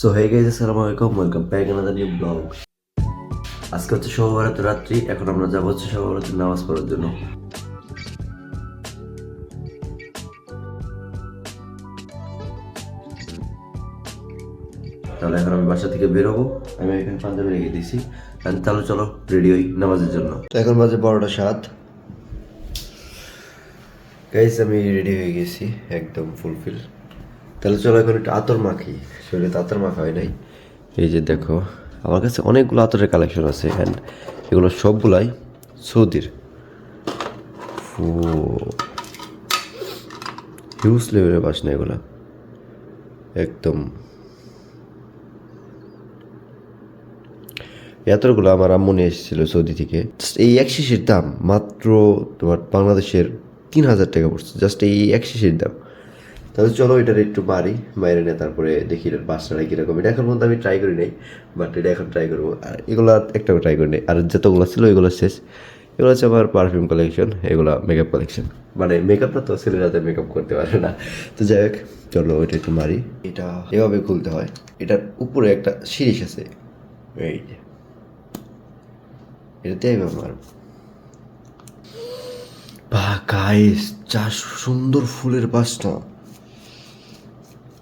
So hey guys আসসালামু আলাইকুম welcome back another new vlog আজকে হচ্ছে সহভারত রাত্রি, এখন আমরা যাব হচ্ছে সহভারতের নামাজ পড়ার জন্য। তাহলে এখন আমি বাসা থেকে বেরোবো আমি এখানে পাঞ্জাবি রেখে দিয়েছি। তাহলে চলো রেডি হই নামাজের জন্য। তো এখন বাজে বারোটা সাত। গাইজ আমি রেডি হয়ে গেছি, একদম ফুলফিল তাহলে চলো এখন একটু আতর মাখি। শরীরে তো আতর মাখা হয় নাই। এই যে দেখো, আমার কাছে অনেকগুলো আতরের কালেকশন আছে অ্যান্ড এগুলো সবগুলাই সৌদির। ও হিউজ লেভেলের বাসনা এগুলো। একদম। এতগুলো আমার আম্মু নিয়ে এসেছিল সৌদি থেকে। Just এই এক শিশির দাম মাত্র তোমার বাংলাদেশের তিন হাজার টাকা পড়ছে। জাস্ট এই এক শিশির দাম। তাহলে চলো এটার একটু মারি, মাইরে নিয়ে তারপরে দেখি এটার কীরকম। এটা এখন পর্যন্ত আমি ট্রাই করি নাই বাট এটা এখন ট্রাই করব। আর এগুলো আর একটাও ট্রাই করি নাই। আর যতগুলো ছিল এগুলো শেষ। এগুলো হচ্ছে আমার পারফিউম কালেকশন এগুলো মেকআপ কালেকশন মানে মেকআপটা তো ছেলেরাতে মেকআপ করতে পারে না। তো যাই হোক, চলো ওইটা একটু মারি। এটা এভাবে খুলতে হয়। এটার উপরে একটা সিরিজ আছে। এই এটাতে মারবো বা গাইস যা সুন্দর ফুলের বাসনা।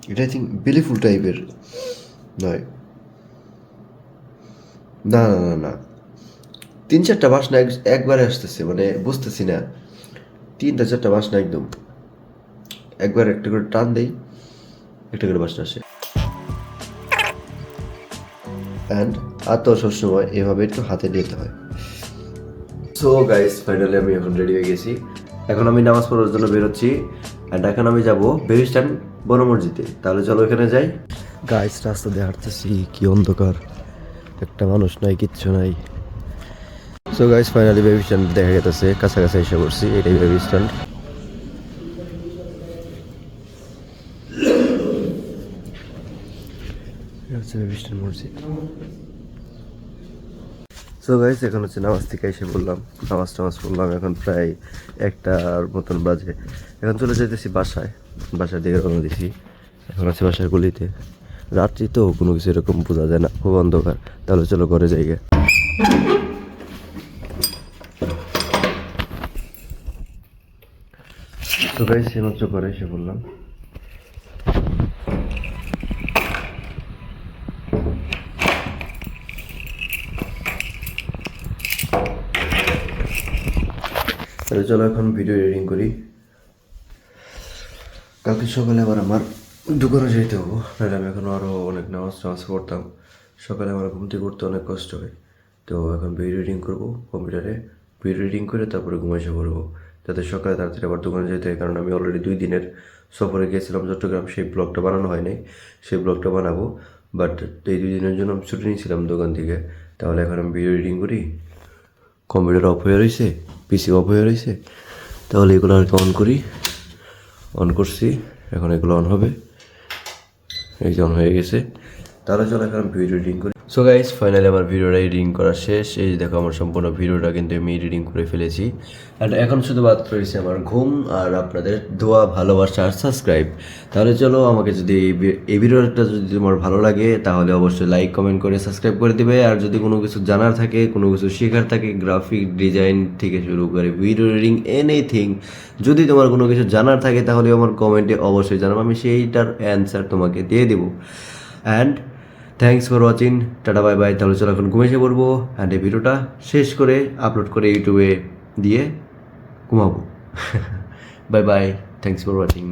এটা আই থিঙ্ক বেলি ফুল টাইপের নয়। না না না না। তিন চারটা বাসনা এক- একবারে আসতেছে মানে বুঝতেছি না। তিনটা চারটা বাস বাসনা একদম। একবার একটা করে টান দেই, একটা করে বাসনা আসে। অ্যান্ড আর তো সবসময় এভাবে একটু হাতে নিতে হয়। সো গাইস ফাইনালি আমি এখন রেডি হয়ে গেছি। এখন আমি নামাজ পড়ার জন্য বেরোচ্ছি। অ্যান্ড এখন আমি যাব বেবি স্ট্যান্ড বন মসজিদে। তাহলে চলো এখানে যাই। গাইস রাস্তা দিয়ে হাঁটতেছি, কি অন্ধকার। একটা মানুষ নাই, কিচ্ছু নাই। So guys finally baby stand দেখা গেছে কাছাকাছি এসে পড়ছি, এটাই বেবি স্ট্যান্ড সো গাইস এখন হচ্ছে নামাজ থেকে এসে বললাম নামাজ টামাজ পড়লাম, এখন প্রায় একটার মতন বাজে। এখন চলে যেতেছি বাসায়। বাসার দিকে রওনা দিছি। এখন আছে বাসার গলিতে। রাত্রি তো কোনো কিছু এরকম বোঝা যায় না, খুব অন্ধকার। তাহলে চলো ঘরে যাই গে। তো গাইস এইমাত্র ঘরে এসে বললাম তাহলে চলো এখন ভিডিও এডিটিং করি। কালকে সকালে আবার আমার দোকানে যেতে হব। নাহলে আমি এখন আরও অনেক নামাজ টামাজ পড়তাম। সকালে আমার ঘুম থেকে করতে অনেক কষ্ট হয়। তো এখন ভিডিও রিডিং করব কম্পিউটারে। ভিডিও রিডিং করে তারপরে ঘুমাইসে পড়ব। যাতে সকালে তাড়াতাড়ি আবার দোকানে যেতে হয়। কারণ আমি অলরেডি দুই দিনের সফরে গিয়েছিলাম চট্টগ্রাম। সেই ব্লগটা বানানো হয় নাই। সেই ব্লগটা বানাবো। বাট এই দুই দিনের জন্য আমি ছুটি নিয়েছিলাম দোকান থেকে। তাহলে এখন আমি ভিডিও এডিটিং করি। কম্পিউটার অফ হয়ে রয়েছে পিসি অফ হয়ে রয়েছে তাহলে এগুলো আর অন করি? অন করছি। এখন এগুলো অন হবে। এই যে অন হয়ে গেছে। তাহলে চলো এখন ভিডিও এডিটিং করি। সো গাইস ফাইনালি আমার ভিডিওটা এডিটিং করা শেষ। এই দেখো আমার সম্পূর্ণ ভিডিওটা কিন্তু আমি এডিটিং করে ফেলেছি। অ্যান্ড এখন শুধু বাদ রয়েছে আমার ঘুম আর আপনাদের দোয়া, ভালোবাসা আর সাবস্ক্রাইব তাহলে চলো আমাকে যদি এই ভিডিওটা যদি তোমার ভালো লাগে, তাহলে অবশ্যই লাইক কমেন্ট করে সাবস্ক্রাইব করে দিবে। আর যদি কোনো কিছু জানার থাকে, কোনো কিছু শেখার থাকে গ্রাফিক ডিজাইন থেকে শুরু করে ভিডিও এডিটিং এনিথিং যদি তোমার কোনো কিছু জানার থাকে তাহলে আমার কমেন্টে অবশ্যই জানাব। আমি সেইটার অ্যান্সার তোমাকে দিয়ে দেবো। And thanks for watching tata bye bye তাহলে চলো এখন ঘুমিয়ে পড়ব অ্যান্ড এই ভিডিওটা শেষ করে আপলোড করে ইউটিউবে দিয়ে ঘুমাবো। Bye bye thanks for watching